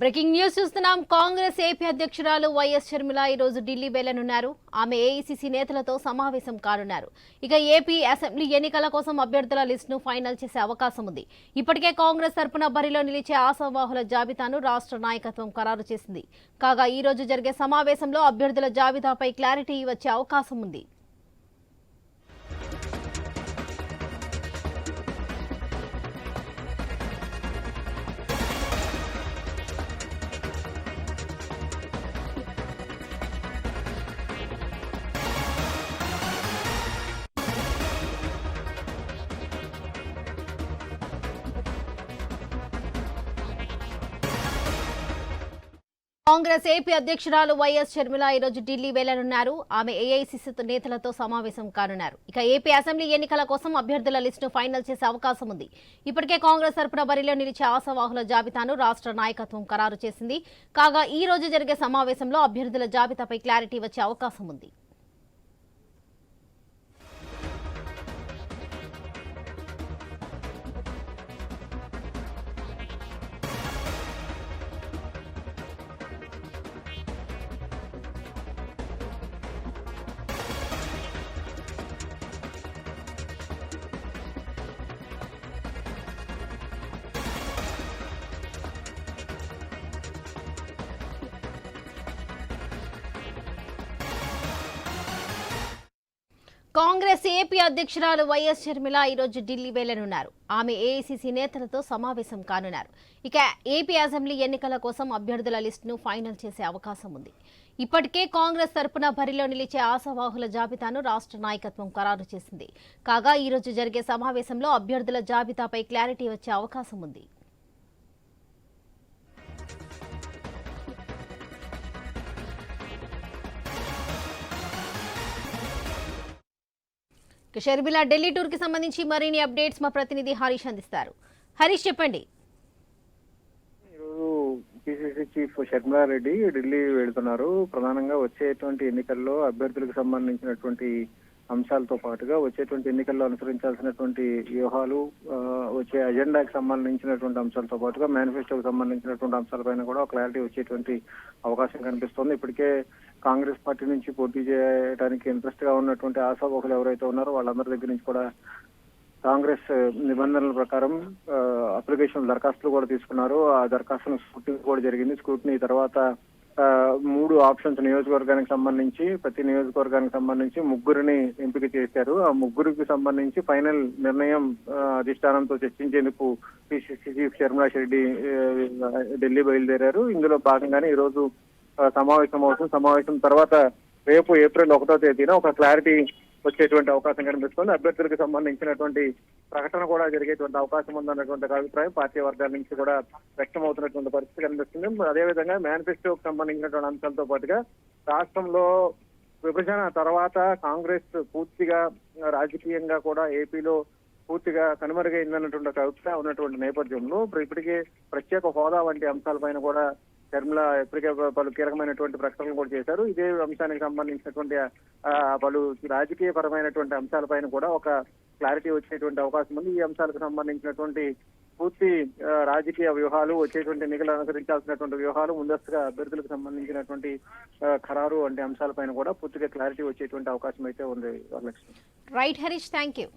Breaking news చూస్తున్నాం. Congress AP అధ్యక్షురాలు YS Sharmila ఈ రోజు ఢిల్లీ వెళ్ళనున్నారు ఆమె ఏఐసీసీ నేతలతో సమావేశం కానున్నారు. ఇక ఏపీ అసెంబ్లీ ఎన్నికల కోసం అభ్యర్థుల లిస్టును ఫైనల్ చేసే అవకాశం ఉంది. ఇప్పటికే కాంగ్రెస్ తరపున బరిలో నిలిచే ఆశావాహుల జాబితాను రాష్ట్ర నాయకత్వం ఖరారు చేసింది. కాగా ఈ రోజు జరిగే సమావేశంలో అభ్యర్థుల జాబితాపై క్లారిటీ వచ్చే అవకాశం ఉంది. కాంగ్రెస్ ఏపీ అధ్యక్షురాలు వైఎస్ షర్మిల ఈ రోజు ఢిల్లీ వెళ్ళనున్నారు. ఆమె ఏఐసీసీ నేతలతో సమావేశం కానున్నారు. ఇక ఏపీ అసెంబ్లీ ఎన్నికల కోసం అభ్యర్థుల లిస్టును ఫైనల్ చేసే అవకాశం ఉంది. ఇప్పటికే కాంగ్రెస్ తరపున బరిలో నిలిచే ఆశావాహుల జాబితాను రాష్ట్ర నాయకత్వం ఖరారు చేసింది. కాగా ఈ రోజు జరిగే సమావేశంలో అభ్యర్థుల జాబితాపై క్లారిటీ వచ్చే అవకాశం ఉంది. కాంగ్రెస్ ఏపీ అధ్యక్షురాలు వైఎస్ షర్మిల ఈరోజు ఢిల్లీ వెళ్ళనున్నారు. ఆమె ఏఐసిసి నేతలతో సమావేశం కానున్నారు. ఇక ఏపీ అసెంబ్లీ ఎన్నికల కోసం అభ్యర్థుల లిస్టును ఫైనల్ చేసే అవకాశం ఉంది. ఇప్పటికే కాంగ్రెస్ తరపున బరిలో నిలిచే ఆశావాహుల జాబితాను రాష్ట్ర నాయకత్వం ఖరారు చేసింది. కాగా ఈరోజు జరిగే సమావేశంలో అభ్యర్థుల జాబితాపై క్లారిటీ వచ్చే అవకాశం ఉంది. షర్మిల ఢిల్లీ టూర్కి సంబంధించి మరిన్ని అప్డేట్స్ మా ప్రతినిధి హరీష్ అందిస్తారు. హరీష్ చెప్పండి. పిసిసి చీఫ్ షర్మిలారెడ్డి ఢిల్లీ వెళ్తున్నారు. ప్రధానంగా వచ్చేటువంటి ఎన్నికల్లో అభ్యర్థులకు సంబంధించినటువంటి అంశాలతో పాటుగా వచ్చేటువంటి ఎన్నికల్లో అనుసరించాల్సినటువంటి వ్యూహాలు వచ్చే అజెండాకి సంబంధించినటువంటి అంశాలతో పాటుగా మేనిఫెస్టోకి సంబంధించినటువంటి అంశాలపైన కూడా క్లారిటీ వచ్చేటువంటి అవకాశం కనిపిస్తోంది. ఇప్పటికే కాంగ్రెస్ పార్టీ నుంచి పోటీ చేయడానికి ఇంట్రెస్ట్గా ఉన్నటువంటి ఆశావహులు ఎవరైతే ఉన్నారో వాళ్ళందరి దగ్గర నుంచి కూడా కాంగ్రెస్ నిబంధనల ప్రకారం ఆ, అప్లికేషన్ దరఖాస్తులు కూడా తీసుకున్నారు. ఆ దరఖాస్తును స్క్రూటినీ కూడా జరిగింది. స్క్రూటినీ తర్వాత ఆ, మూడు ఆప్షన్స్ నియోజకవర్గానికి సంబంధించి ప్రతి నియోజకవర్గానికి సంబంధించి ముగ్గురిని ఎంపిక చేశారు. ఆ ముగ్గురికి సంబంధించి ఫైనల్ నిర్ణయం అధిష్టానంతో చర్చించేందుకు పిసిసి చీఫ్ శర్మలా రెడ్డి ఢిల్లీ బయలుదేరారు. ఇందులో భాగంగానే ఈ రోజు సమావేశం అవుతుంది. సమావేశం తర్వాత రేపు ఏప్రిల్ ఒకటో తేదీన ఒక క్లారిటీ వచ్చేటువంటి అవకాశం కనిపిస్తుంది. అభ్యర్థులకు సంబంధించినటువంటి ప్రకటన కూడా జరిగేటువంటి అవకాశం ఉందన్నటువంటి అభిప్రాయం పార్టీ వర్గాల నుంచి కూడా వ్యక్తం అవుతున్నటువంటి పరిస్థితి కనిపిస్తుంది. అదేవిధంగా మేనిఫెస్టోకి సంబంధించినటువంటి అంశాలతో పాటుగా రాష్ట్రంలో విభజన తర్వాత కాంగ్రెస్ పూర్తిగా రాజకీయంగా కూడా ఏపీలో పూర్తిగా కనుమరుగైందన్నటువంటి ఒక అభిప్రాయం ఉన్నటువంటి నేపథ్యంలో ఇప్పుడు ఇప్పటికే ప్రత్యేక హోదా వంటి అంశాలపైన కూడా షర్మిల ఇప్పటికే పలు కీలకమైనటువంటి ప్రకటనలు కూడా చేశారు. ఇదే అంశానికి సంబంధించినటువంటి పలు రాజకీయ పరమైనటువంటి అంశాలపైన కూడా ఒక క్లారిటీ వచ్చేటువంటి అవకాశం ఉంది. ఈ అంశాలకు సంబంధించినటువంటి పూర్తి రాజకీయ వ్యూహాలు వచ్చేటువంటి ఎన్నికలు అనుసరించాల్సినటువంటి వ్యూహాలు ముందస్తుగా అభ్యర్థులకు సంబంధించినటువంటి ఖరారు వంటి అంశాలపైన కూడా పూర్తిగా క్లారిటీ వచ్చేటువంటి అవకాశం అయితే ఉంది Varalakshmi. Right Harish thank you